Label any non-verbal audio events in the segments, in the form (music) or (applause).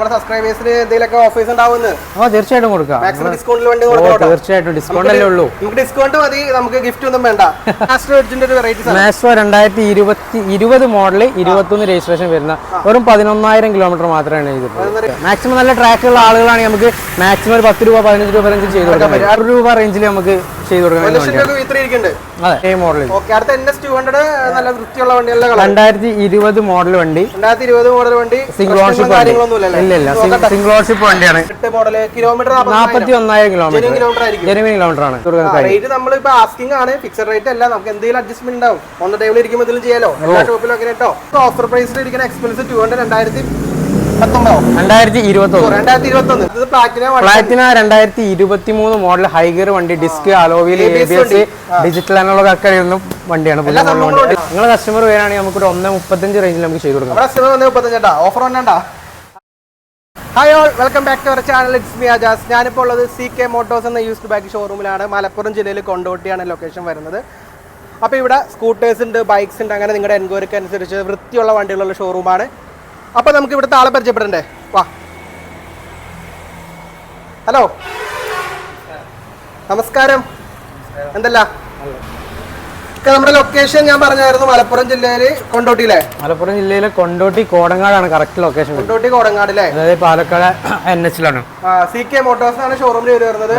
നമ്മുടെ സബ്സ്ക്രൈബേഴ്സിന് എന്തെങ്കിലുമൊക്കെ ഓഫേഴ്സ് ഉണ്ടാവുമെന്ന്? ആ തീർച്ചയായിട്ടും കൊടുക്കാം. മാക്സിമം ഡിസ്കൗണ്ടിൽ വേണ്ടി ഓ കൊടുക്കാം. തീർച്ചയായിട്ടും ഡിസ്കൗണ്ട് അല്ലേ ഉള്ളൂ? നമുക്ക് ഡിസ്കൗണ്ട് മതി നമുക്ക് ഗിഫ്റ്റ് ഒന്നും വേണ്ട. (laughs) മാസ്റ്റർ എഡ്ജിന്റെ ഒരു വെറൈറ്റീസ് മാസ്ട്രോ രണ്ടായിരത്തി ഇരുപത്തി ഇരുപത് മോഡൽ ഇരുപത്തൊന്ന് രജിസ്ട്രേഷൻ വരുന്ന വെറും പതിനൊന്നായിരം കിലോമീറ്റർ മാത്രമാണ് ചെയ്തിട്ടുള്ളത് മാക്സിമം നല്ല ട്രാക്കുള്ള ആളുകളാണ് നമുക്ക് മാക്സിമം ഒരു പത്ത് രൂപ പതിനഞ്ച് രൂപ റേഞ്ചിൽ ചെയ്ത് കൊടുക്കാം. ആറ് രൂപ റേഞ്ചിൽ നമുക്ക് ചെയ്ത് കൊടുക്കാൻ രണ്ടായിരത്തി ഇരുപത് മോഡൽ വണ്ടി. രണ്ടായിരത്തി ഇരുപത് മോഡൽ വണ്ടി. സിംഗിൾ ഓൺഷിപ്പ് കാര്യങ്ങളൊന്നും ഇല്ല ഇല്ല സിംഗിൾ ഓർഷിപ്പ് വണ്ടിയാണ്. കിലോമീറ്റർ നാൽപ്പത്തി ഒന്നായിരം കിലോമീറ്റർ ജനുവിൻ കിലോമീറ്റർ ആണ്. റേറ്റ് നമ്മളിപ്പോ ആസ്കിംഗ് ആണ്. ഫിക്സഡ് റേറ്റ് അല്ല. നമുക്ക് എന്തെങ്കിലും അഡ്ജസ്റ്റ്മെന്റ് ഉണ്ടാവും. ഓൺ ടേബിൾ ഇരിക്കുമ്പോൾ ഇതിലും ചെയ്യാലോ? എല്ലാ ഷോപ്പിലും അങ്ങനെ കേട്ടോ. ഓഫർ പ്രൈസിൽ ഇരിക്കുന്ന എക്സ്പെൻസ് ടു ഹൺഡ്രഡ് രണ്ടായിരത്തി പ്ലാറ്റിന രണ്ടായിരത്തി ഇരുപത്തി മൂന്ന് മോഡൽ ഹൈഗർ വണ്ടി. Disc അലോവിൽ A B S digital analogue ഒക്കെ വരുന്ന വണ്ടിയാണ്. പുതിയ മോഡൽ വണ്ടി നിങ്ങളെ കസ്റ്റമർ വരാണെങ്കിൽ നമുക്ക് ഒരു ഒന്ന് മുപ്പത്തഞ്ച് റേഞ്ചിൽ നമുക്ക് ചെയ്തു കൊടുക്കാം. Offer വന്നേട്ടാ hi all welcome back to our channel it's me Ajas ഞാനിപ്പോൾ ഉള്ളത് സി കെ മോട്ടോഴ്സ് എന്ന യൂസ്ഡ് ബാക്ക് ഷോറൂമിലാണ് മലപ്പുറം ജില്ലയിൽ കൊണ്ടോട്ടിയാണ് ലൊക്കേഷൻ വരുന്നത്. അപ്പോൾ ഇവിടെ സ്കൂട്ടേഴ്സ് ഉണ്ട് ബൈക്സ് ഉണ്ട് അങ്ങനെ നിങ്ങളുടെ എൻക്വയറിക്ക് അനുസരിച്ച് വൃത്തിയുള്ള വണ്ടികളുള്ള ഷോറൂമാണ് അപ്പോൾ നമുക്ക് ഇവിടുത്തെ ആളെ പരിചയപ്പെടണ്ടേ? വാ. ഹലോ നമസ്കാരം. എന്തല്ല? നമ്മുടെ ലൊക്കേഷൻ ഞാൻ പറഞ്ഞായിരുന്നു മലപ്പുറം ജില്ലയിൽ കൊണ്ടോട്ടിയിലെ. മലപ്പുറം ജില്ലയിലെ കൊണ്ടോട്ടി കോടങ്ങാടാണ് കറക്റ്റ് ലൊക്കേഷൻ കൊണ്ടോട്ടി കോടങ്ങാടില്ലേ അതായത് പാലക്കാട് എൻ എച്ചിലാണ് സി കെ മോട്ടോഴ്സ് ആണ് ഷോറൂമിൽ വരുന്നത്.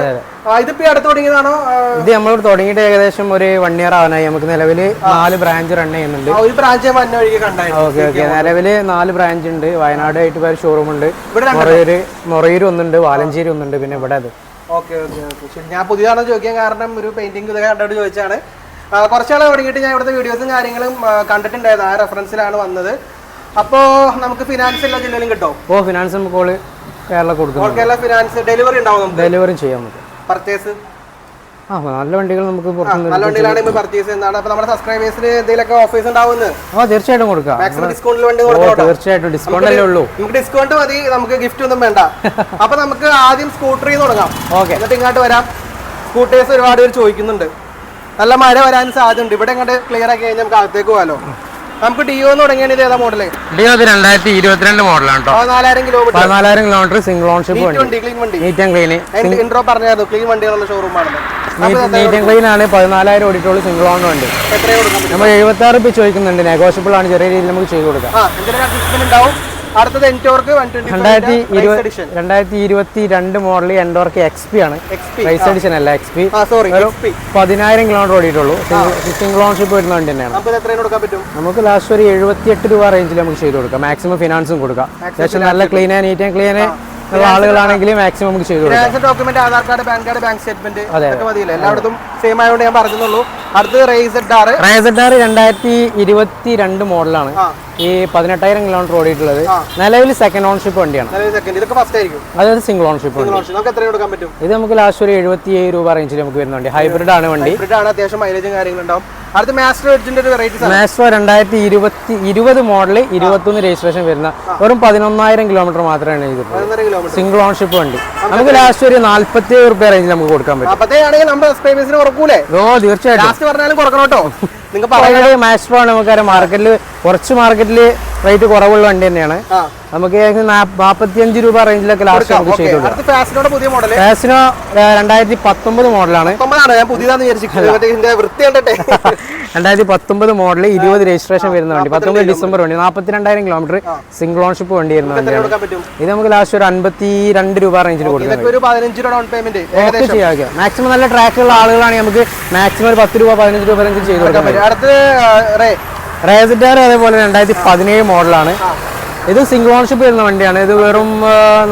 ഇതിപ്പോ അടുത്ത് തുടങ്ങിയതാണോ? ഇത് നമ്മൾ തുടങ്ങിയിട്ട് ഏകദേശം ഒരു വൺ ഇയർ ആവാനായി. നമുക്ക് നിലവിൽ നാല് ബ്രാഞ്ച് റൺ ചെയ്യുന്നുണ്ട്. ഒരു ബ്രാഞ്ച് ഓക്കെ ഓക്കെ. നിലവിൽ നാല് ബ്രാഞ്ച് ഉണ്ട്. വയനാട് ആയിട്ട് വേറെ ഷോറൂം ഉണ്ട്? മൊറയൂര് മൊറയൂർ ഒന്നുണ്ട് വാലഞ്ചേരി ഒന്നുണ്ട് പിന്നെ ഇവിടെ അത്. ഓക്കെ ഓക്കെ ഞാൻ പുതിയതാണോ ചോദിക്കാൻ കാരണം ഒരു പെയിന്റിംഗ് ഇതൊക്കെ കണ്ടോട്ട് ചോദിച്ചാണ് കുറച്ചാൾ തുടങ്ങിയിട്ട് ഞാൻ ഇവിടുത്തെ വീഡിയോസും കാര്യങ്ങളും കണ്ടിട്ടുണ്ടായത് ആ റെഫറൻസിലാണ് വന്നത്. അപ്പോൾ നമുക്ക് ഫിനാൻസ് എല്ലാ ജില്ലയിലും കിട്ടും? ഓ ഫിനാൻസ് നമുക്ക് ഓൾ കേരള കൊടുക്കും കേരള ഫിനാൻസ് ഡെലിവറി ഉണ്ടാവും നമുക്ക്? ഡെലിവറി ചെയ്യാം നമുക്ക് പർച്ചേസ് ആ നല്ല വണ്ടികൾ നമുക്ക് നല്ല വണ്ടികളാണ് ഇപ്പോൾ പർച്ചേസ് ചെയ്യുന്നതാണ് അപ്പോൾ നമ്മുടെ സബ്സ്ക്രൈബേഴ്സിന് എന്തെങ്കിലുമൊക്കെ ഓഫേഴ്സ് ഉണ്ടാവുമെന്ന്? ആ തീർച്ചയായിട്ടും കൊടുക്കാം. മാക്സിമം ഡിസ്കൗണ്ടിൽ വണ്ടി ഓ കൊടുക്കാം തീർച്ചയായിട്ടും. ഡിസ്കൗണ്ട് അല്ലേ ഉള്ളൂ? നമുക്ക് ഡിസ്കൗണ്ട് മതി. നമുക്ക് ഗിഫ്റ്റ് ഒന്നും വേണ്ട. (laughs) അപ്പൊ നമുക്ക് ആദ്യം സ്കൂട്ടറിൽ തുടങ്ങാം. ഓക്കെ. എന്നിട്ട് ഇങ്ങോട്ട് വരാം. സ്കൂട്ടേഴ്സ് ഒരുപാട് പേര് ചോദിക്കുന്നുണ്ട്. നല്ല മഴ വരാൻ സാധ്യതയുണ്ട്. ഇവിടെ ഇങ്ങോട്ട് ക്ലിയർ ആക്കി കഴിഞ്ഞാൽ നമുക്ക് അകത്തേക്ക് പോകാലോ. നമുക്ക് ഡിയോ എന്ന് തുടങ്ങിയത് ഇത് ഏതാ മോഡൽ ഡിയോ അത് രണ്ടായിരത്തി ഇരുപത്തിരണ്ട് മോഡലാണ് പതിനാലായിരം കിലോമീറ്റർ പതിനാലായിരം കിലോമീറ്റർ സിംഗിൾ ഓൺഷിപ്പ് വണ്ടി. വണ്ടി ക്ലീൻ വണ്ടി. നീറ്റ് ആൻഡ് ക്ലീൻ ഇൻട്രോ പറഞ്ഞായിരുന്നു. ക്ലീൻ വണ്ടികളുള്ള ഷോറൂമാണല്ലോ നീറ്റ് ആൻഡ് ക്ലീൻ ആണ്. പതിനാലായിരം ഓടിട്ടുള്ള സിംഗിൾ ഓൺ വണ്ടി. നമ്മൾ എഴുപത്തി ആറ് ചോദിക്കുന്നുണ്ട് നെഗോഷ്യബിൾ ആണ്. ചെറിയ രീതിയിൽ നമുക്ക് ചെയ്ത് കൊടുക്കാം. അടുത്തത് എന്റോർക്ക് രണ്ടായിരത്തി രണ്ടായിരത്തി ഇരുപത്തി രണ്ട് മോഡൽ എൻഡോർക്ക് എക്സ് പി ആണ്. റൈസ് എഡിഷൻ അല്ല എക്സ് പി പതിനായിരം കിലോമീറ്റർ ഓടിയിട്ടുള്ളൂ. ഫിഫ്റ്റീൻ കിലോമീറ്റർ വരുന്ന വണ്ടി തന്നെയാണ്. നമുക്ക് ലാസ്റ്റ് ഒരു എഴുപത്തിയെട്ട് രൂപ റേഞ്ചിൽ നമുക്ക് ചെയ്ത് കൊടുക്കാം. മാക്സിമം ഫിനാൻസും കൊടുക്കാം. അത്യാവശ്യം നല്ല clean and neat and clean ഉള്ള ആളുകളാണെങ്കിൽ മാക്സിമം നമുക്ക് ചെയ്തു document Aadhaar card PAN card bank statement. ഒക്കെ മതിയല്ലേ? എല്ലായിടത്തും സെയിം ആയതുകൊണ്ട് ഞാൻ പറഞ്ഞുള്ളൂ അടുത്ത് റേസ് ആറ് ആർ രണ്ടായിരത്തി ഇരുപത്തി രണ്ട് മോഡലാണ് ഈ പതിനെട്ടായിരം കിലോമീറ്റർ ഓടിയിട്ടുള്ളത്. നിലവിൽ സെക്കൻഡ് ഓൺഷിപ്പ് വണ്ടിയാണ്. അതായത് സിംഗിൾ ഓൺഷിപ്പ് വണ്ടി. ഇത് നമുക്ക് ലാസ്റ്റ് ഒരു എഴുപത്തി ഏഴ് രൂപ റേഞ്ചിൽ നമുക്ക് വരുന്ന വണ്ടി. ഹൈബ്രിഡ് ആണ് വണ്ടി. അത്യാവശ്യം മൈലേജും അടുത്ത് മാസ്റ്റർ രണ്ടായിരത്തി ഇരുപത്തി ഇരുപത് മോഡൽ ഇരുപത്തൊന്ന് രജിസ്ട്രേഷൻ വരുന്ന വെറും പതിനൊന്നായിരം കിലോമീറ്റർ മാത്രമാണ് ചെയ്തിട്ടുള്ളത്. സിംഗിൾ ഓൺഷിപ്പ് വണ്ടി. നമുക്ക് ലാസ്റ്റ് ഒരു നാല്പത്തി ഏഴ് റുപ്യ റേഞ്ചിൽ നമുക്ക് കൊടുക്കാൻ പറ്റും. തീർച്ചയായിട്ടും. (laughs) നിങ്ങൾ പറയുന്നത് ആണ് നമുക്കറിയാം മാർക്കറ്റിൽ കുറച്ച് മാർക്കറ്റിൽ റേറ്റ് കുറവുള്ള വണ്ടി തന്നെയാണ്. നമുക്ക് ഏകദേശം നാൽപ്പത്തിയഞ്ച് രൂപ റേഞ്ചിലൊക്കെ ലാസ്റ്റ് നമുക്ക് ചെയ്തു ഫാസിനോ രണ്ടായിരത്തി പത്തൊമ്പത് മോഡലാണ്. രണ്ടായിരത്തി പത്തൊമ്പത് മോഡൽ ഇരുപത് രജിസ്ട്രേഷൻ വരുന്ന വണ്ടി. പത്തൊമ്പത് ഡിസംബർ വണ്ടി. നാൽപ്പത്തിരണ്ടായിരം കിലോമീറ്റർ സിംഗിൾ ഓൺഷിപ്പ് വണ്ടി വരുന്ന വണ്ടിയാണ്. ഇത് നമുക്ക് ലാസ്റ്റ് ഒരു അൻപത്തി രണ്ട് രൂപ റേഞ്ചിൽ കൊടുക്കാം ഇതൊക്കെ ഒരു പതിനഞ്ച് രൂപ ഡൗൺ പേയ്മെന്റ് ഒക്കെ ചെയ്യാം മാക്സിമം നല്ല ട്രാക്കുള്ള ആളുകളാണ് നമുക്ക് മാക്സിമം ഒരു പത്ത് രൂപ പതിനഞ്ച് രൂപ റേഞ്ചിൽ ചെയ്ത് കൊടുക്കാൻ പറ്റും. റേസിറ്റാർ അതേപോലെ രണ്ടായിരത്തി പതിനേഴ് മോഡലാണ് ഇത് സിംഗിൾ ഓൺഷിപ്പ് വരുന്ന വണ്ടിയാണ്. ഇത് വെറും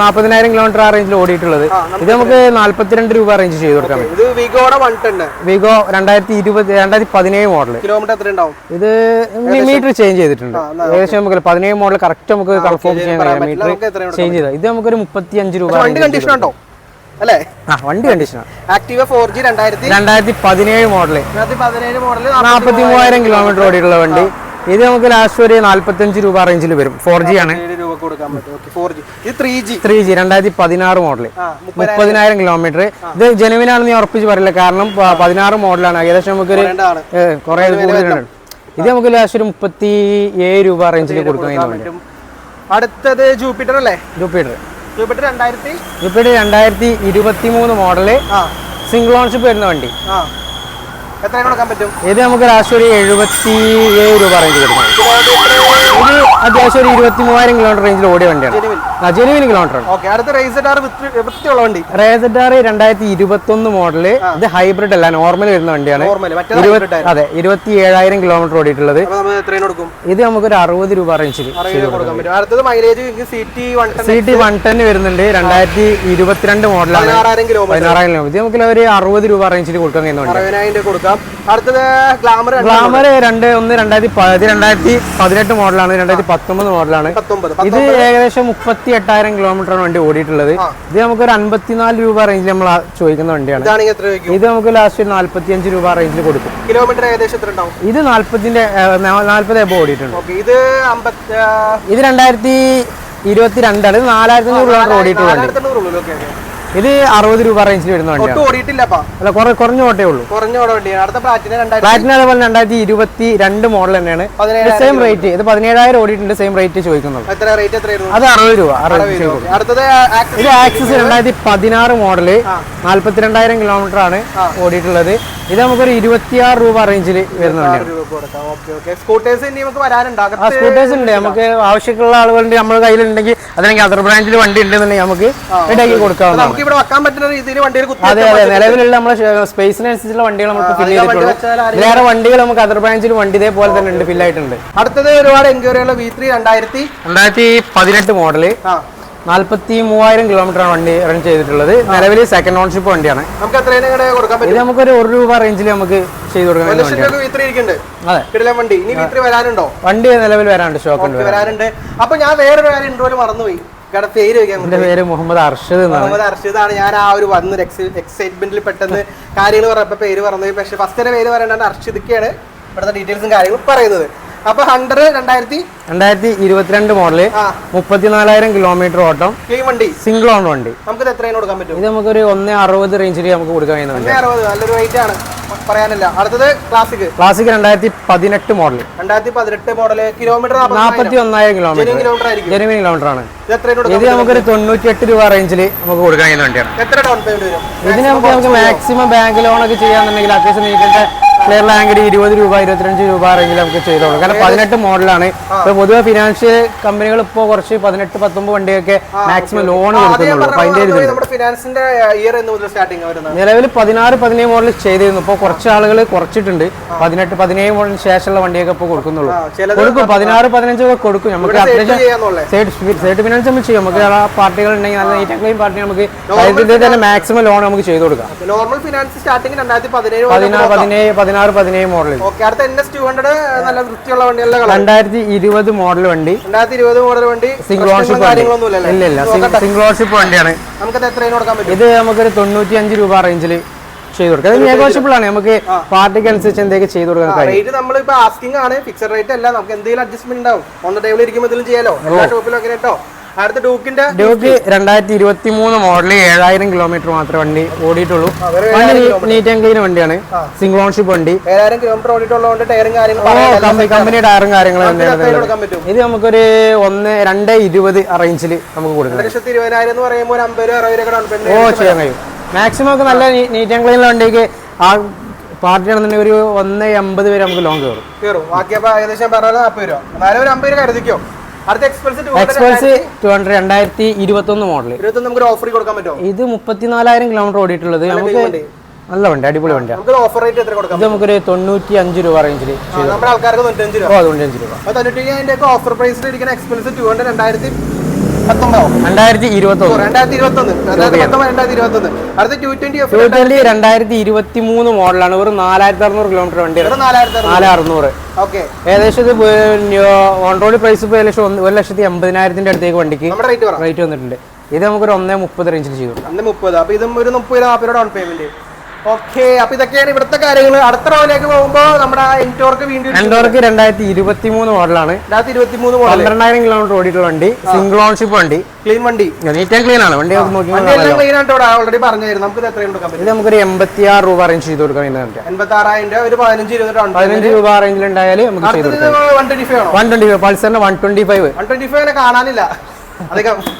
നാൽപ്പതിനായിരം കിലോമീറ്റർ ആ റേഞ്ചിൽ ഓടിയിട്ടുള്ളത്. ഇത് നമുക്ക് നാല്പത്തിരണ്ട് രൂപ റേഞ്ച് ചെയ്ത് കൊടുക്കാം പറ്റും. വിഗോ രണ്ടായിരത്തി ഇരുപത് രണ്ടായിരത്തി പതിനേഴ് മോഡൽ ഇത് മീറ്റർ ചേഞ്ച് ചെയ്തിട്ടുണ്ട്. ഏകദേശം നമുക്ക് പതിനേഴ് മോഡൽ കറക്റ്റ് നമുക്ക് കൺഫേം ചെയ്യാൻ കഴിയാം. മീറ്റർ ചേഞ്ച് ചെയ്താൽ ഇത് നമുക്കൊരു മുപ്പത്തി അഞ്ച് രൂപ അല്ലേ? ആ വണ്ടി കണ്ടീഷനാണ് ആക്റ്റീവ ഫോർ ജി രണ്ടായിരത്തി രണ്ടായിരത്തി പതിനേഴ് മോഡൽ പതിനേഴ് മോഡൽ നാൽപ്പത്തി മൂവായിരം കിലോമീറ്റർ ഓടിയുള്ള വണ്ടി. ഇത് നമുക്ക് ലാസ്റ്റ് ഒരു നാല്പത്തഞ്ച് രൂപ റേഞ്ചിൽ വരും. ഫോർ ജി ആണ്. ത്രീ ജി രണ്ടായിരത്തി പതിനാറ് മോഡൽ മുപ്പതിനായിരം കിലോമീറ്റർ ഇത് ജനുവിനാണെന്ന് ഞാൻ ഉറപ്പിച്ച് പറയില്ല. കാരണം പതിനാറ് മോഡലാണ് ഏകദേശം നമുക്കൊരു കുറെ കൂടുതലുണ്ട് ഇത് നമുക്ക് ലാസ്റ്റ് ഒരു മുപ്പത്തി ഏഴ് രൂപ റേഞ്ചിൽ കൊടുക്കുന്നതിന് അടുത്തത് ജൂപ്പിറ്റർ അല്ലേ? ജൂപ്പിറ്റർ ജൂപ്പിറ്റർ രണ്ടായിരത്തി? ജൂപ്പിറ്റർ രണ്ടായിരത്തി ഇരുപത്തി മൂന്ന് മോഡൽ സിംഗിൾ ഓൺഷിപ്പ് വരുന്ന വണ്ടി. എത്ര കൊടുക്കാൻ പറ്റും? ഇത് നമുക്ക് ഒരു എഴുപത്തി ഏഴ് രൂപ റേഞ്ച് ഇത് അത്യാവശ്യം ഒരു ഇരുപത്തി മൂവായിരം കിലോമീറ്റർ റേഞ്ചിൽ ഓടിയ വണ്ടിയാണ്. ജെനുവിൻ ആ ജെനുവിൻ കിലോമീറ്റർ വണ്ടി. റേസഡാർ രണ്ടായിരത്തി ഇരുപത്തി ഒന്ന് മോഡൽ ഇത് ഹൈബ്രിഡ് അല്ല നോർമൽ വരുന്ന വണ്ടിയാണ്. അതെ ഇരുപത്തി ഏഴായിരം കിലോമീറ്റർ ഓടിയിട്ടുള്ളത് ഇത് നമുക്ക് ഒരു നമുക്കൊരു അറുപത് രൂപ റേഞ്ചിൽ സി ടി വൺ ടെൻ വരുന്നുണ്ട്. രണ്ടായിരത്തി ഇരുപത്തിരണ്ട് മോഡലാണ് പതിനാറായിരം കിലോമീറ്റർ ഇത് നമുക്ക് ഒരു അറുപത് രൂപ റേഞ്ചിൽ കൊടുക്കാൻ കഴിയുന്ന വണ്ടി കൊടുക്കാം. അടുത്തത് ഗ്ലാമർ രണ്ട് ഒന്ന് രണ്ടായിരത്തി രണ്ടായിരത്തി പതിനെട്ട് മോഡലാണ് രണ്ടായിരത്തി പത്തൊമ്പത് മോഡലാണ്. ഇത് ഏകദേശം മുപ്പത്തി എട്ടായിരം കിലോമീറ്റർ ആണ് വണ്ടി ഓടിയിട്ടുള്ളത്. ഇത് നമുക്ക് ഒരു അൻപത്തിനാല് രൂപ റേഞ്ചിൽ നമ്മൾ ചോദിക്കുന്ന വണ്ടിയാണ്. ഇത് നമുക്ക് ലാസ്റ്റ് നാല്പത്തി അഞ്ച് രൂപ റേഞ്ചിൽ കൊടുക്കും. കിലോമീറ്റർ ഏകദേശം ഇത് നാല്പതിന്റെ നാല്പത് എബോ ഓടിയിട്ടുണ്ട്. ഇത് രണ്ടായിരത്തി ഇരുപത്തി രണ്ടാണ് നാലായിരത്തി അഞ്ഞൂറ് കിലോമീറ്റർ ഓടിയിട്ടുള്ള ഇത് അറുപത് രൂപ റേഞ്ചിൽ വരുന്ന വണ്ടിയാണ്. കുറെ കുറഞ്ഞ ഓട്ടേ ഉള്ളൂ. പ്ലാറ്റിന അതേപോലെ രണ്ടായിരത്തി ഇരുപത്തി രണ്ട് മോഡൽ തന്നെയാണ്. സെയിം റേറ്റ് ഇത് പതിനേഴായിരം ഓടിയിട്ടുണ്ട് സെയിം റേറ്റ് എത്രയായിരുന്നു അത് അറുപത് രൂപ അറുപത് ഇത് ആക്സിസ് രണ്ടായിരത്തി പതിനാറ് മോഡൽ നാല്പത്തിരണ്ടായിരം കിലോമീറ്റർ ആണ് ഓടിയിട്ടുള്ളത്. ഇത് നമുക്കൊരു ഇരുപത്തിയാറ് രൂപ റേഞ്ചിൽ വരുന്ന സ്കൂട്ടേഴ്സ് ഉണ്ട്. നമുക്ക് ആവശ്യമുള്ള ആളുകളുണ്ട് നമ്മുടെ കയ്യിലുണ്ടെങ്കിൽ അതല്ലെങ്കിൽ അതർ ബ്രാൻഡിൽ വണ്ടി ഉണ്ടെന്നുണ്ടെങ്കിൽ നമുക്ക് റെഡിയാക്കി കൊടുക്കാവുന്നതാണ്. നമുക്ക് ഇവിടെ വെക്കാൻ പറ്റുന്ന രീതിയിൽ വണ്ടിയിൽ അതെ അതെ. നിലവിലുള്ള നമ്മുടെ സ്പേസിനനുസരിച്ചുള്ള വണ്ടികൾ നമുക്ക് ഫില്ല് ചെയ്തിട്ടുണ്ട് വേറെ വണ്ടികൾ നമുക്ക് അതർ ബ്രാഞ്ചിൽ വണ്ടി ഇതേപോലെ തന്നെ ഉണ്ട് ഫില്ലായിട്ടുണ്ട് അടുത്തത് ഒരുപാട് എൻക്വയറിയുള്ള വി ത്രീ രണ്ടായിരത്തി രണ്ടായിരത്തി പതിനെട്ട് മോഡൽ നാല്പത്തി മൂവായിരം കിലോമീറ്റർ ആണ് വണ്ടി റൺ ചെയ്തിട്ടുള്ളത്. നിലവിൽ സെക്കൻഡ് ഓൺഷിപ്പ് വണ്ടിയാണ്. നമുക്ക് ഇത് നമുക്കൊരു ഒരു രൂപ റേഞ്ചിൽ നമുക്ക് ചെയ്ത് കൊടുക്കാൻ വണ്ടി. വരാനുണ്ടോ? വണ്ടി നിലവിൽ വരാണ്ട് സ്റ്റോക്ക് ഉണ്ട് വരാനുണ്ട്. അപ്പൊ ഞാൻ വേറൊരു കാര്യം ഇൻട്രോയിൽ മറന്നുപോയി. എന്റെ പേര് മുഹമ്മദ് അർഷദ് മുഹമ്മദ് ആണ് ഞാൻ ആ ഒരു വന്ന് എക്സൈറ്റ്മെന്റിൽ പെട്ടെന്ന് കാര്യങ്ങൾ പറഞ്ഞപ്പോൾ പേര് പറഞ്ഞത് പക്ഷെ ഫസ്റ്റ് പേര് പറയേണ്ടത് അർഷിദൊക്കെയാണ്. ഇവിടുത്തെ ഡീറ്റെയിൽസും കാര്യങ്ങളും പറയുന്നത്. അപ്പൊ ഹണ്ടർ രണ്ടായിരത്തി രണ്ടായിരത്തി ഇരുപത്തിരണ്ട് മോഡൽ മുപ്പത്തിനാലായിരം കിലോമീറ്റർ ഓട്ടം. ക്ലീൻ വണ്ടി. സിംഗിൾ ഓൺ വണ്ടി. നമുക്ക് എത്രയും കൊടുക്കാൻ പറ്റും? ഇത് നമുക്കൊരു ഒന്ന് അറുപത് റേഞ്ചിൽ നമുക്ക് കൊടുക്കാൻ അറുപത്. നല്ലൊരു റേറ്റ് ആണ്. പറയാനില്ല. അടുത്തത് ക്ലാസിക് ക്ലാസിക് രണ്ടായിരത്തി പതിനെട്ട് മോഡൽ രണ്ടായിരത്തി പതിനെട്ട് മോഡൽ കിലോമീറ്റർ നാൽപ്പത്തി ഒന്നായിരം കിലോമീറ്റർ ജനുവിൻ കിലോമീറ്റർ ആണ്. ഇത് നമുക്കൊരു തൊണ്ണൂറ്റി എട്ട് രൂപ റേഞ്ചിൽ നമുക്ക് കൊടുക്കാൻ കഴിയുന്ന വണ്ടിയാണ്. എത്ര ഡൗൺ പേയ്മെന്റ് വരും? ഇതിന് നമുക്ക് നമുക്ക് മാക്സിമം ബാങ്ക് ലോൺ ഒക്കെ ചെയ്യാന്നുണ്ടെങ്കിൽ അത്യാവശ്യം നീക്കത്തെ ക്ലിയർ ലാംഗിൽ ഇരുപത് രൂപ ഇരുപത്തിരഞ്ച് രൂപ റേഞ്ചിൽ നമുക്ക് ചെയ്തോളൂ. കൊടുക്കാം കാരണം പതിനെട്ട് മോഡലാണ്. ഇപ്പൊ പൊതുവെ ഫിനാൻഷ്യൽ കമ്പനികൾ ഇപ്പോൾ കുറച്ച് പതിനെട്ട് പത്തൊമ്പത് വണ്ടിയൊക്കെ മാക്സിമം ലോൺ കൊടുക്കുന്നുള്ളൂ. അപ്പൊ അതിന്റെ ഒരു നിലവിൽ പതിനാറ് പതിനേഴ് മോഡൽ ചെയ്തിരുന്നു. ഇപ്പോൾ കുറച്ച് ആളുകൾ കുറച്ചിട്ടുണ്ട്. പതിനെട്ട് പതിനേഴ് മോഡലിന് ശേഷമുള്ള വണ്ടിയൊക്കെ ഇപ്പോൾ കൊടുക്കുന്നുള്ളൂ. കൊടുക്കും. പതിനാറ് പതിനഞ്ചൊക്കെ കൊടുക്കും. നമുക്ക് അത്യാവശ്യം സേർട്ട് ഫിനാൻസ് നമ്മൾ ചെയ്യും. നമുക്ക് ആ. പാർട്ടികൾ ഉണ്ടെങ്കിൽ നല്ല നീറ്റ് ക്ലെയിം പാർട്ടി നമുക്ക് അതിന്റെ തന്നെ മാക്സിമം ലോൺ നമുക്ക് ചെയ്തു കൊടുക്കാം. നോർമൽ ഫിനാൻസ് സ്റ്റാർട്ടിംഗ് രണ്ടായിരത്തി പതിനേഴ് പതിനാറ് പതിനേഴ് പതിനാറ് പതിനേഴ് മോഡൽ ഓക്കെ അടുത്ത എൻ എസ് ടു ഹൺഡ്രഡ് നല്ല വൃത്തിയുള്ള വണ്ടികളുടെ കളർ രണ്ടായിരത്തി ഇരുപത് മോഡൽ വണ്ടി. രണ്ടായിരത്തി ഇരുപത് മോഡൽ വണ്ടി. സിംഗിൾ വണ്ടി ഇല്ല ഇല്ല സിംഗിൾ ഓൺഷിപ്പ് വണ്ടിയാണ്. നമുക്കത് എത്രയും കൊടുക്കാൻ പറ്റും? ഇത് നമുക്കൊരു തൊണ്ണൂറ്റി അഞ്ച് രൂപ റേഞ്ചിൽ ചെയ്ത് കൊടുക്കാം. ഇത് നെഗോഷ്യബിൾ ആണ്. നമുക്ക് പാർട്ടിക്ക് അനുസരിച്ച് എന്തെങ്കിലും ചെയ്ത് കൊടുക്കാൻ കഴിയും. റേറ്റ് ഇപ്പൊ ആസ്കിംഗ് ആണ്. ഫിക്സഡ് റേറ്റ് അല്ല. നമുക്ക് എന്തെങ്കിലും അഡ്ജസ്റ്റ്മെന്റ് ഉണ്ടാവും. ഓൺ ദ ടേബിൾ ഇരിക്കുമ്പോൾ ചെയ്യാലോ? എല്ലാ ഷോപ്പിലും ഒക്കെ കേട്ടോ അടുത്ത ഡ്യൂക്കിന്റെ ഡ്യൂക്ക് രണ്ടായിരത്തി ഇരുപത്തി മൂന്ന് മോഡൽ ഏഴായിരം കിലോമീറ്റർ മാത്രമേ വണ്ടി ഓടിയിട്ടുള്ളൂ. നീറ്റ് ആൻഡ് ക്ലീൻ വണ്ടിയാണ്. സിംഗിൾ ഓൺഷിപ്പ് വണ്ടി. ഏഴായിരം കിലോമീറ്റർ ഓടിയിട്ടുള്ളതുകൊണ്ട് ടയറും ഓ കാര്യങ്ങളും കമ്പനി ടയറും കാര്യങ്ങളും തന്നെയാണ് ഇത് നമുക്കൊരു ഒന്ന് രണ്ട് ഇരുപത് റേഞ്ചിൽ നമുക്ക് കൊടുക്കാം. ഒരു ലക്ഷത്തി ഇരുപതിനായിരം എന്ന് പറയുമ്പോൾ ഒരു അമ്പത് രൂപ അറുപത് രൂപ ഓ ചെയ്യാൻ കഴിയും. മാക്സിമം ഒക്കെ നല്ല നീറ്റ് ആൻഡ് ക്ലീൻ വണ്ടിക്ക് ആ പാർട്ടി ആണെന്നുണ്ടെങ്കിൽ ഒരു ഒന്ന് എൺപത് വരെ നമുക്ക് ലോങ് കയറും. കയറും. ബാക്കി അപ്പൊ ഏകദേശം പറഞ്ഞാൽ നാൽപ്പത് രൂപ. എന്നാലും ഒരു അമ്പത് കരുതിക്കോ. എക്സ്പൾസ് ടു ഹൺഡ്രഡ് രണ്ടായിരത്തി ഇരുപത്തൊന്ന് മോഡൽ ഇരുപത്തൊന്ന് നമുക്ക് ഓഫർ കൊടുക്കാൻ പറ്റുമോ? ഇത് മുപ്പത്തിനാലായിരം കിലോമീറ്റർ ഓടിയിട്ടുള്ളത്. നമുക്ക് നല്ല വണ്ടി അടിപൊളി നമുക്ക് ഓഫർ റേറ്റ് എത്ര കൊടുക്കാം? നമുക്കൊരു തൊണ്ണൂറ്റി അഞ്ച് രൂപ റേഞ്ചിൽ നമ്മുടെ ആൾക്കാർക്ക് തൊണ്ണൂറ്റഞ്ച് രൂപ. അഞ്ച് രൂപ. അപ്പൊ തൊണ്ണൂറ്റഞ്ചിന്റെ ഒക്കെ ഓഫർ പ്രൈസിൽ ഇരിക്കുന്ന എക്സ്പെൻസ് ടു ഹൺഡ്രഡ് രണ്ടായിരത്തി രണ്ടായിരത്തി രണ്ടായിരത്തി അടുത്ത ടു ട്വന്റി ടു ട്വന്റി രണ്ടായിരത്തി ഇരുപത്തി മൂന്ന് മോഡലാണ്. ഒരു നാലായിരത്തി അറുന്നൂറ് കിലോമീറ്റർ വണ്ടി നാല് അറുന്നൂറ് ഓക്കെ. ഏകദേശം ഇത് ഓൺ റോഡ് പ്രൈസ് ഇപ്പോൾ ഏകദേശം ഒരു ലക്ഷത്തി എൺപതിനായിരത്തിന്റെ അടുത്തേക്ക് വണ്ടിക്ക് റേറ്റ് വന്നിട്ടുണ്ട്. ഇത് നമുക്കൊരു ഒന്നേ മുപ്പത് റേഞ്ചിൽ ചെയ്തു അന്ന് മുപ്പത്. അപ്പൊ ഇതും ഒരു മുപ്പത് നാൽപ്പത് ഡൗൺ പേയ്മെന്റ് ഓക്കെ അപ്പൊ ഇതൊക്കെയാണ് ഇവിടുത്തെ കാര്യങ്ങൾ അടുത്ത റോയിലേക്ക് പോകുമ്പോ നമ്മുടെ എന്റോർക്ക് വീണ്ടും എൻഡോർക്ക് രണ്ടായിരത്തി ഇരുപത്തി മൂന്ന് മോഡലാണ്. രണ്ടായിരത്തി ഇരുപത്തി മൂന്ന് മോഡൽ പന്ത്രണ്ടായിരം കിലോമീറ്റർ ഓടിയിട്ടുള്ള വണ്ടി സിംഗിൾ ഓൺഷിപ്പ് വണ്ടി. ക്ലീൻ വണ്ടി. നീറ്റ് ആൻഡ് ക്ലീൻ ആണ്. വണ്ടി നമുക്ക് നോക്കി ക്ലീൻ ആയിട്ട് ഓൾറെഡി പറഞ്ഞായിരുന്നു. നമുക്ക് ഇത് എത്രയും പറ്റും ഇത് നമുക്കൊരു എൺപത്തി ആറ് രൂപ അറേഞ്ച് ചെയ്ത് കൊടുക്കാൻ വേണ്ടി എൺപത്തി ആറായിരം രൂപ. ഒരു പതിനഞ്ച് ഇരുപത് പതിനഞ്ച് രൂപ റേഞ്ചിൽ ഉണ്ടായാലും നമുക്ക് കൊടുക്കാം. One twenty five പൾസറിന് one twenty five one twenty five കാണാനില്ല.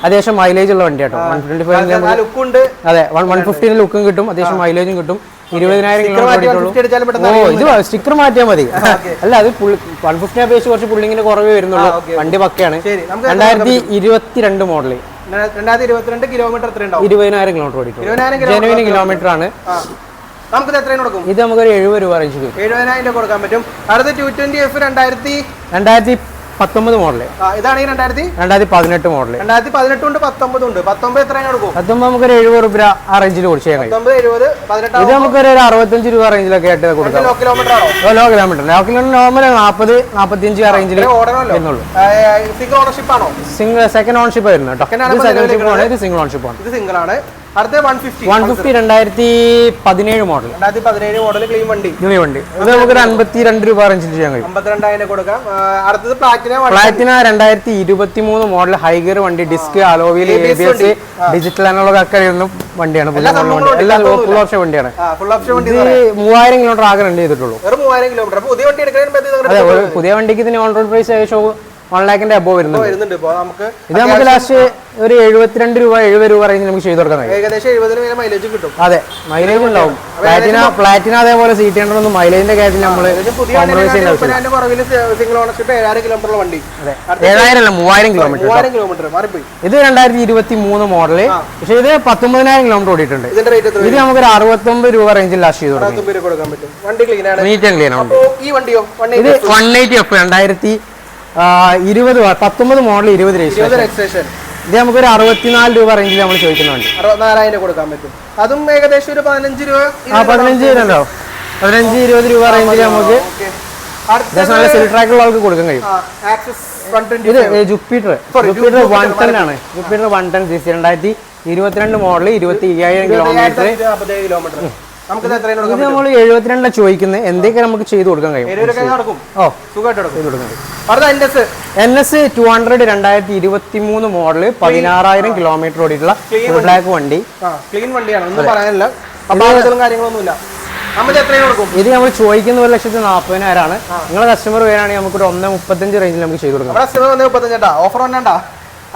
അത്യാവശ്യം മൈലേജ് ഉള്ള വണ്ടി കേട്ടോ വൺ ട്വന്റി ഫൈവ് അതെ വൺ വൺ ഫിഫ്റ്റീന് ലുക്കും കിട്ടും അത്യാവശ്യം മൈലേജും കിട്ടും. ഇരുപതിനായിരം മാറ്റി കിലോമീറ്റർ 150 അടിച്ചാലും പെട്ടെന്ന് ഓ ഇത് സ്റ്റിക്കർ മാറ്റിയാൽ മതി. അല്ല അത് വൺ ഫിഫ്റ്റിനെ അപേക്ഷിച്ച് കുറച്ച് പുള്ളിങ്ങിന് കുറവേ വരുന്നുള്ളൂ. വണ്ടി പക്കയാണ്. നമുക്ക് രണ്ടായിരത്തി ഇരുപത്തിരണ്ട് മോഡൽ കിലോമീറ്റർ ഇരുപതിനായിരം കിലോമീറ്റർ ജനുവിന് കിലോമീറ്റർ ആണ്. നമുക്ക് നമുക്കിത് എത്രയും കൊടുക്കും? ഇത് നമുക്കൊരു എഴുപത് രൂപ റേഞ്ച് കിട്ടും. എഴുപതിനായിരം കൊടുക്കാൻ പറ്റും. അടുത്ത ടു ട്വന്റി എഫ് രണ്ടായിരത്തി രണ്ടായിരത്തി പത്തൊമ്പത് മോഡൽ. ഇതാണ് രണ്ടായിരത്തി? രണ്ടായിരത്തി പതിനെട്ട് മോഡൽ. രണ്ടായിരത്തി പതിനെട്ടുണ്ട് പത്തൊമ്പത് ഉണ്ട്. പത്തൊമ്പത് എത്രയാണ് കൊടുക്കും? പത്തൊമ്പത് നമുക്കൊരു എഴുപത് രൂപ ആ റേഞ്ചിൽ കൊടുത്ത് ചെയ്യാൻ കഴിയും. ഇത് നമുക്കൊരു ഒരു അറുപത്തഞ്ച് രൂപ റേഞ്ചിലൊക്കെ ആയിട്ട് കൊടുക്കാം. Low kilometre low kilometre low kilometre normal നാൽപ്പത് നാൽപ്പത്തിയഞ്ച് ആ റേഞ്ചിൽ വരുന്നുള്ളൂ. സിംഗിൾ ഓണർഷിപ്പ് ആണോ? സിംഗിൾ സെക്കൻഡ് ഓൺഷിപ്പ് ആയിരുന്നു കേട്ടോ. സെക്കൻഡ് ഓണർഷിപ്പ് ആണ്. ഇത് സിംഗിൾ ഓണർഷിപ്പ് ആണ്. ഇത് സിംഗിൾ ആണ്. അടുത്ത വൺ ഫിഫ്റ്റി വൺ ഫിഫ്റ്റി രണ്ടായിരത്തി പതിനേഴ് മോഡൽ രണ്ടായിരത്തി പതിനേഴ് മോഡൽ ക്ലീൻ വണ്ടി. ക്ലീൻ വണ്ടി. ഇത് നമുക്കൊരു അൻപത്തി രണ്ട് രൂപ റേഞ്ചിൽ ചെയ്യാൻ കഴിയും. അമ്പത്തിരണ്ടായിരം കൊടുക്കാം. അടുത്തത് പ്ലാറ്റിന പ്ലാറ്റിന രണ്ടായിരത്തി ഇരുപത്തി മൂന്ന് മോഡൽ ഹൈഗർ വണ്ടി disc അലോവിൽ A B S digital analogue ഒക്കെ വണ്ടിയാണ്. എല്ലാം ഫുൾ ഓപ്ഷൻ വണ്ടിയാണ്. ഇത് മൂവായിരം കിലോമീറ്റർ ആകെ റെന്റ് ചെയ്തിട്ടുള്ളൂ. വെറും മൂവായിരം കിലോമീറ്റർ പുതിയ വണ്ടി പുതിയ വണ്ടിക്ക് ഇതിന് ഓൺ റോഡ് പ്രൈസ് ഏകദേശം വൺ ലാഖിന്റെ അബോ വരുന്നുണ്ട്. നമുക്ക് ഇത് നമുക്ക് ലാസ്റ്റ് ഒരു എഴുപത്തിരണ്ട് രൂപ എഴുപത് രൂപ റേഞ്ച് നമുക്ക് ചെയ്ത് കൊടുക്കാൻ ഏകദേശം മൈലേജ് കിട്ടും. അതെ. മൈലേജ് ഉണ്ടാവും. പ്ലാറ്റിന പ്ലാറ്റിന അതേപോലെ സീറ്റ് ഹൺഡ്രഡ് മൈലേജിന്റെ കാര്യത്തിൽ നമ്മൾ ഏഴായിരം അല്ല മൂവായിരം കിലോമീറ്റർ ഇത് രണ്ടായിരത്തി ഇരുപത്തി മൂന്ന് മോഡൽ പക്ഷെ ഇത് പത്തൊമ്പതിനായിരം കിലോമീറ്റർ ഓടിയിട്ടുണ്ട്. ഇത് നമുക്കൊരു അറുപത്തൊമ്പത് രൂപ റേഞ്ചിൽ ലാസ്റ്റ് ചെയ്ത് കൊടുക്കാം. പറ്റും. നീറ്റ് ആൻഡ് ക്ലീൻ ആണ്. ഇത് വൺ എയ്റ്റി എഫ് രണ്ടായിരത്തി ഇരുപത് പത്തൊമ്പത് മോഡൽ ഇരുപത് രജിസ്ട്രേഷൻ ഇത് നമുക്കൊരു അറുപത്തിനാല് രൂപ റേഞ്ചിൽ നമ്മൾ ചോദിക്കുന്നുണ്ട് അറുപത്തിനാലായിരം രൂപ കൊടുക്കാൻ പറ്റും. അതും ഏകദേശം ഒരു പതിനഞ്ച് രൂപ ആ പതിനഞ്ച് ഉണ്ടോ പതിനഞ്ച് ഇരുപത് രൂപ റേഞ്ചിൽ നമുക്ക് നല്ല കൊടുക്കാൻ കഴിയും. ഇത് ജുപ്പിറ്റർ ജുപ്പിറ്റർ വൺ ടെൻ ആണ്. Jupiter one ten C C രണ്ടായിരത്തി ഇരുപത്തിരണ്ട് മോഡൽ ഇരുപത്തി അയ്യായിരം കിലോമീറ്റർ കിലോമീറ്റർ ഇത് നമ്മൾ എഴുപത്തിരണ്ടിലാണ് ചോദിക്കുന്നത് എന്തൊക്കെ നമുക്ക് ചെയ്ത് കൊടുക്കാൻ കഴിയും ഓ. സുഖമായിട്ട് എൻ എസ് ടു ഹൺഡ്രഡ് രണ്ടായിരത്തി ഇരുപത്തി മൂന്ന് മോഡൽ പതിനാറായിരം കിലോമീറ്റർ ഓടിയിട്ടുള്ള ബ്ലാക്ക് വണ്ടി. ക്ലീൻ വണ്ടിയാണ്. ഒന്നും പറയാനില്ല. കാര്യങ്ങളൊന്നുമില്ല. ഇത് നമ്മൾ ചോദിക്കുന്ന ഒരു ലക്ഷത്തി നാൽപ്പതിനായിരമാണ് നിങ്ങളെ കസ്റ്റമർ പേരാണെങ്കിൽ നമുക്ക് ഒരു ഒന്ന് മുപ്പത്തഞ്ച് റേഞ്ചിൽ നമുക്ക് ചെയ്ത് കൊടുക്കാം. ഓഫർ വന്നേട്ടാ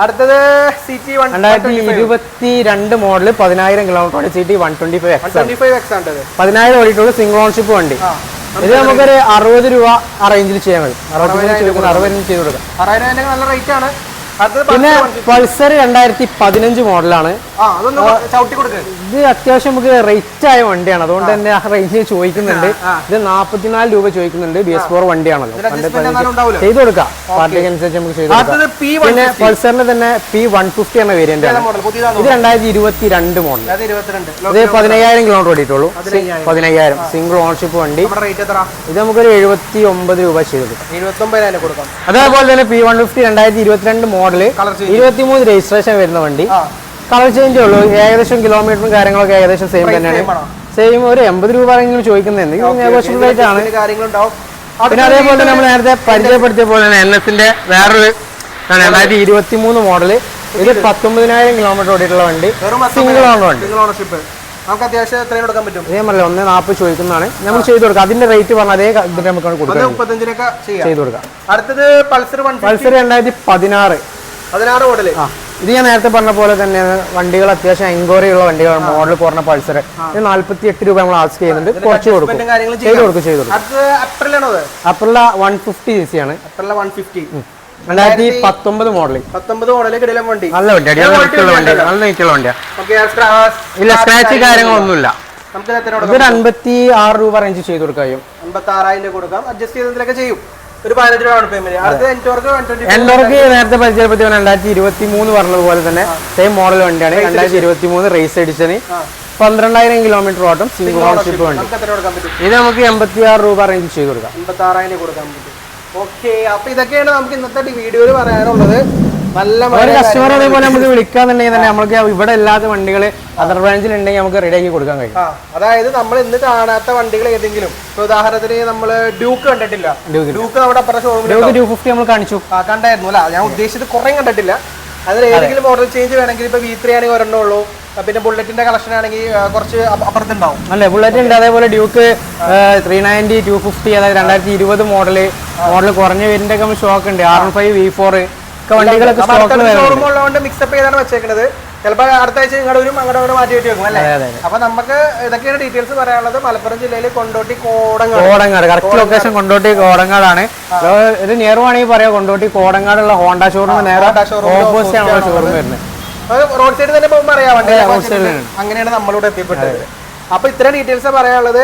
അടുത്തത് സി ടി വൺ രണ്ടായിരത്തി ഇരുപത്തി രണ്ട് മോഡൽ പതിനായിരം kilometre C T one twenty five X പതിനായിരം ഓടിയിട്ടുള്ള സിംഗിൾ ഓൺഷിപ്പ് വണ്ടി. ഇത് നമുക്കൊരു അറുപത് രൂപ ആ റേഞ്ചിൽ ചെയ്യാൻ കഴിയും അറുപത് അറുപത് ചെയ്ത് കൊടുക്കാം. അറായിരം നല്ല റേറ്റ് ആണ്. പിന്നെ പൾസർ രണ്ടായിരത്തി പതിനഞ്ച് മോഡലാണ് ഇത് അത്യാവശ്യം നമുക്ക് റേറ്റ് ആയ വണ്ടിയാണ്. അതുകൊണ്ട് തന്നെ ആ റേഞ്ച് ചോദിക്കുന്നുണ്ട്. ഇത് നാൽപ്പത്തിനാല് രൂപ ചോദിക്കുന്നുണ്ട്. ബി എസ് ഫോർ വണ്ടിയാണല്ലോ. ചെയ്ത് കൊടുക്കാം. പാർട്ടിക്ക് അനുസരിച്ച് നമുക്ക് ചെയ്ത് കൊടുക്കാം. പിന്നെ പൾസറിന് തന്നെ പി വൺ ഫിഫ്റ്റി എന്ന വേരിയന്റ് ആണ്. ഇത് രണ്ടായിരത്തി ഇരുപത്തി രണ്ട് മോഡൽ ഇത് പതിനയ്യായിരം കിലോമീറ്റർ ഓടിയിട്ടുള്ളൂ. പതിനയ്യായിരം. സിംഗിൾ ഓണർഷിപ്പ് വണ്ടി. ഇത് നമുക്കൊരു എഴുപത്തി ഒമ്പത് രൂപ ചെയ്ത് കൊടുക്കാം. അതേപോലെ തന്നെ പി വൺ ഫിഫ്റ്റി രണ്ടായിരത്തി ഇരുപത്തിരണ്ട് മോഡൽ കളർ ചേഞ്ച് ഇരുപത്തി മൂന്ന് രജിസ്ട്രേഷൻ വരുന്ന വണ്ടി. കളർ ചേഞ്ച് ഉള്ളൂ. ഏകദേശം കിലോമീറ്ററും കാര്യങ്ങളൊക്കെ ഏകദേശം സെയിം തന്നെയാണ്. സെയിം ഒരു എൺപത് രൂപ ചോദിക്കുന്നത്. എന്തെങ്കിലും നെഗോഷ്യബിൾ റേറ്റ് ആണ്. ഇതിന് പിന്നെ അതേപോലെ തന്നെ നമ്മൾ നേരത്തെ പരിചയപ്പെടുത്തിയ പോലെ തന്നെ എൻ എസിന്റെ വേറൊരു രണ്ടായിരത്തി ഇരുപത്തി മൂന്ന് മോഡൽ ഇത് പത്തൊമ്പതിനായിരം കിലോമീറ്റർ ഓടിയിട്ടുള്ള വണ്ടി. സിംഗിൾ ഓണർ വണ്ടി. നമുക്ക് അത്യാവശ്യം എത്രയും കൊടുക്കാൻ പറ്റും. ഇതേ പറഞ്ഞില്ല ഒന്ന് നാൽപ്പത് ചോദിക്കുന്നതാണ്. നമ്മൾ ചെയ്ത് കൊടുക്കാം. അതിന്റെ റേറ്റ് പറഞ്ഞ അതേ ഇതിന് നമുക്ക് കൊടുക്കാം. മുപ്പത്തഞ്ചിനൊക്കെ ചെയ്ത് കൊടുക്കാം. അടുത്തത് പൾസർ വൺ പൾസർ രണ്ടായിരത്തി പതിനാറ് പതിനാറ് മോഡൽ ആ. ഇത് ഞാൻ നേരത്തെ പറഞ്ഞ പോലെ തന്നെ വണ്ടികൾ അത്യാവശ്യം എൻക്വയറി ഉള്ള വണ്ടികളാണ് മോഡൽ കുറഞ്ഞ പൾസർ ഇത് നാല്പത്തി എട്ട് രൂപ നമ്മൾ ആസ്ക് ചെയ്യുന്നുണ്ട്. കുറച്ച് കൊടുക്കും. ചെയ്ത് കൊടുക്കും ചെയ്ത് കൊടുക്കും. അപ്രിലാണ് വൺ ഫിഫ്റ്റി സി ആണ്. അപ്രില വൺ ഫിഫ്റ്റി രണ്ടായിരത്തി പത്തൊമ്പത് മോഡൽ പത്തൊമ്പത് കിടിലം വണ്ടി. നല്ല വണ്ടി നല്ല നീറ്റുള്ള വണ്ടിയാ. ഇല്ല സ്ക്രാച്ച് കാര്യങ്ങളൊന്നുമില്ല. നമുക്ക് അൻപത്തി ആറ് രൂപ റേഞ്ച് ചെയ്ത് കൊടുക്കാൻ കഴിയും അമ്പത്തി ആറായിരം രൂപ കൊടുക്കാം. അഡ്ജസ്റ്റ് ചെയ്തതിലൊക്കെ ചെയ്യും. ഒരു പതിനഞ്ച് രൂപ പേയ്മെന്റ് അടുത്തത് എന്റോർക്ക് വൺ ട്വന്റി എൻഡോർക്ക് നേരത്തെ പരിചയപ്പെടുത്തിയ രണ്ടായിരത്തി ഇരുപത്തി മൂന്ന് പറഞ്ഞതുപോലെ തന്നെ സെയിം മോഡൽ വണ്ടിയാണ്. രണ്ടായിരത്തി ഇരുപത്തി മൂന്ന് റേസ് എഡിഷന് പന്ത്രണ്ടായിരം കിലോമീറ്റർ ഓട്ടം സിംഗിൾ ഓണർഷിപ്പ് വണ്ടി. ഇത് നമുക്ക് എൺപത്തി ആറ് രൂപ റേഞ്ച് ചെയ്ത് കൊടുക്കാം. എൺപത്തി ആറായിരം കൊടുക്കാൻ പറ്റും. ഓക്കെ അപ്പൊ ഇതൊക്കെയാണ് നമുക്ക് ഇന്നത്തെ വീഡിയോയിൽ പറയാനുള്ളത്. നല്ല ഒരു കസ്റ്റമർ അതേപോലെ നമുക്ക് വിളിക്കാന്നുണ്ടെങ്കിൽ തന്നെ നമുക്ക് ഇവിടെ ഇല്ലാത്ത വണ്ടികൾ അതർ ബ്രാഞ്ചിൽ ഉണ്ടെങ്കിൽ നമുക്ക് റെഡി ആക്കി കൊടുക്കാൻ കഴിയും. അതായത് നമ്മൾ ഇന്ന് കാണാത്ത വണ്ടികൾ ഏതെങ്കിലും. ഇപ്പൊ ഉദാഹരണത്തിന് നമ്മൾ ഡ്യൂക്ക് കണ്ടിട്ടില്ല. ഡ്യൂക്ക് അവിടെ അപ്പുറത്തെ ഷോറൂമിൽ ഡ്യൂക്ക് ടു ഫിഫ്റ്റി നമ്മൾ കാണിച്ചു. കണ്ടായിരുന്നു. അല്ല ഞാൻ ഉദ്ദേശിച്ചത് കുറേ കണ്ടിട്ടില്ല. അതിൽ ഏതെങ്കിലും മോഡൽ ചേഞ്ച് വേണമെങ്കിൽ ഇപ്പൊ വി ത്രീ ആണെങ്കിൽ ഒരെണ്ണേ ഉള്ളൂ. പിന്നെ ബുള്ളറ്റിന്റെ കളക്ഷൻ ആണെങ്കിൽ കുറച്ച് അപ്പ- അപ്പുറത്തുണ്ടാവും. അല്ലേ ബുള്ളറ്റ് ഉണ്ട്. അതേപോലെ Duke three ninety two fifty അതായത് രണ്ടായിരത്തി ഇരുപത് മോഡൽ മോഡൽ കുറഞ്ഞ പേരിന്റെ ഒക്കെ ഷോക്ക് ഉണ്ട്. ആർ ഫൈവ് വി ഫോർ വണ്ടികളൊക്കെ ഷോറൂം ഉള്ളതുകൊണ്ട് മിക്സപ്പ് ചെയ്താണ് വെച്ചേക്കുന്നത് ചിലപ്പോൾ അടുത്ത ആഴ്ച ഇങ്ങോട്ട് വരും അങ്ങോട്ട് അങ്ങോട്ട് മാറ്റി വെട്ടി വെക്കും അല്ലേ? അപ്പൊ നമുക്ക് ഇതൊക്കെയാണ് ഡീറ്റെയിൽസ് പറയാനുള്ളത്. മലപ്പുറം ജില്ലയിൽ കൊണ്ടോട്ടി കോടങ്ങാട്. കോടങ്ങാട് കറക്റ്റ് ലൊക്കേഷൻ കൊണ്ടോട്ടി കോടങ്ങാടാണ്. ഒരു നിയർ വേണമെങ്കിൽ പറയാം കൊണ്ടോട്ടി കോടങ്ങാടുള്ള ഹോണ്ട ഷോറൂം നേരെ ഓപ്പോസിറ്റ് ആണ് ഷോറൂം വരുന്നത്. റോഡ് സൈഡ് തന്നെ പോകുമ്പോൾ അറിയാം. അങ്ങനെയാണ് നമ്മളിവിടെ എത്തിപ്പെട്ടത്. അപ്പൊ ഇത്രയും ഡീറ്റെയിൽസ് പറയാനുള്ളത്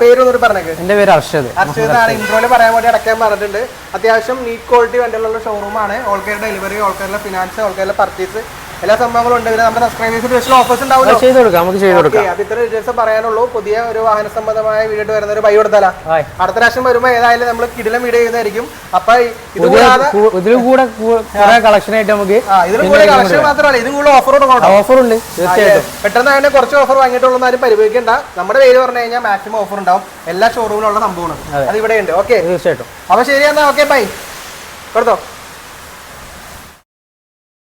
പേര് പേരൊന്നൂടി പറഞ്ഞേക്ക്. എന്റെ പേര് അർഷദ്. അർഷദ് ആണ് ഇൻട്രോയിൽ പറയാൻ വേണ്ടി അടക്കാൻ പറഞ്ഞിട്ടുണ്ട്. അത്യാവശ്യം നീറ്റ് ക്വാളിറ്റി വണ്ടികളുള്ള ഷോറൂമാണ് all delivery all finance all purchase എല്ലാ സംഭവങ്ങളും ഉണ്ട്. പിന്നെ നമ്മുടെ സബ്സ്ക്രൈബേഴ്സ് സ്പെഷ്യൽ ഓഫേഴ്സ് ഉണ്ടാവും ചെയ്ത് കൊടുക്കാം നമുക്ക് ചെയ്ത് കൊടുക്കാം. അപ്പൊ അത് ഇത്ര ഡീറ്റെയിൽസ് പറയാനുള്ളൂ. പുതിയ ഒരു വാഹന സംബന്ധമായ വീഡിയോ വരുന്ന ഒരു ബൈ കൊടുത്താലാ. അടുത്ത പ്രാവശ്യം വരുമ്പോൾ ഏതായാലും നമ്മൾ കിടിലം വീഡിയോ ചെയ്യുന്നതായിരിക്കും. അപ്പൊ ഇത് പുതിയ കൂടാതെ കു- ഇതിലും കൂടെ കളക്ഷൻ ആയിട്ട് നമുക്ക് കൂടെ കളക്ഷൻ മാത്രമല്ല ഇതും കൂടെ ഓഫർ ഓഫർ ഉണ്ട്. തീർച്ചയായിട്ടും. പെട്ടെന്ന് തന്നെ കുറച്ച് ഓഫർ വാങ്ങിയിട്ടുള്ള ആരും പരിപാടിക്കണ്ട നമ്മുടെ പേര് പറഞ്ഞു കഴിഞ്ഞാൽ മാക്സിമം ഓഫർ ഉണ്ടാവും. എല്ലാ ഷോറൂമിലുള്ള സംഭവമാണ്. അത്. ഇവിടെ ഉണ്ട്. ഓക്കെ തീർച്ചയായിട്ടും. അപ്പൊ ശരി എന്നാ ഓക്കെ ബൈ കൊടുത്തോ.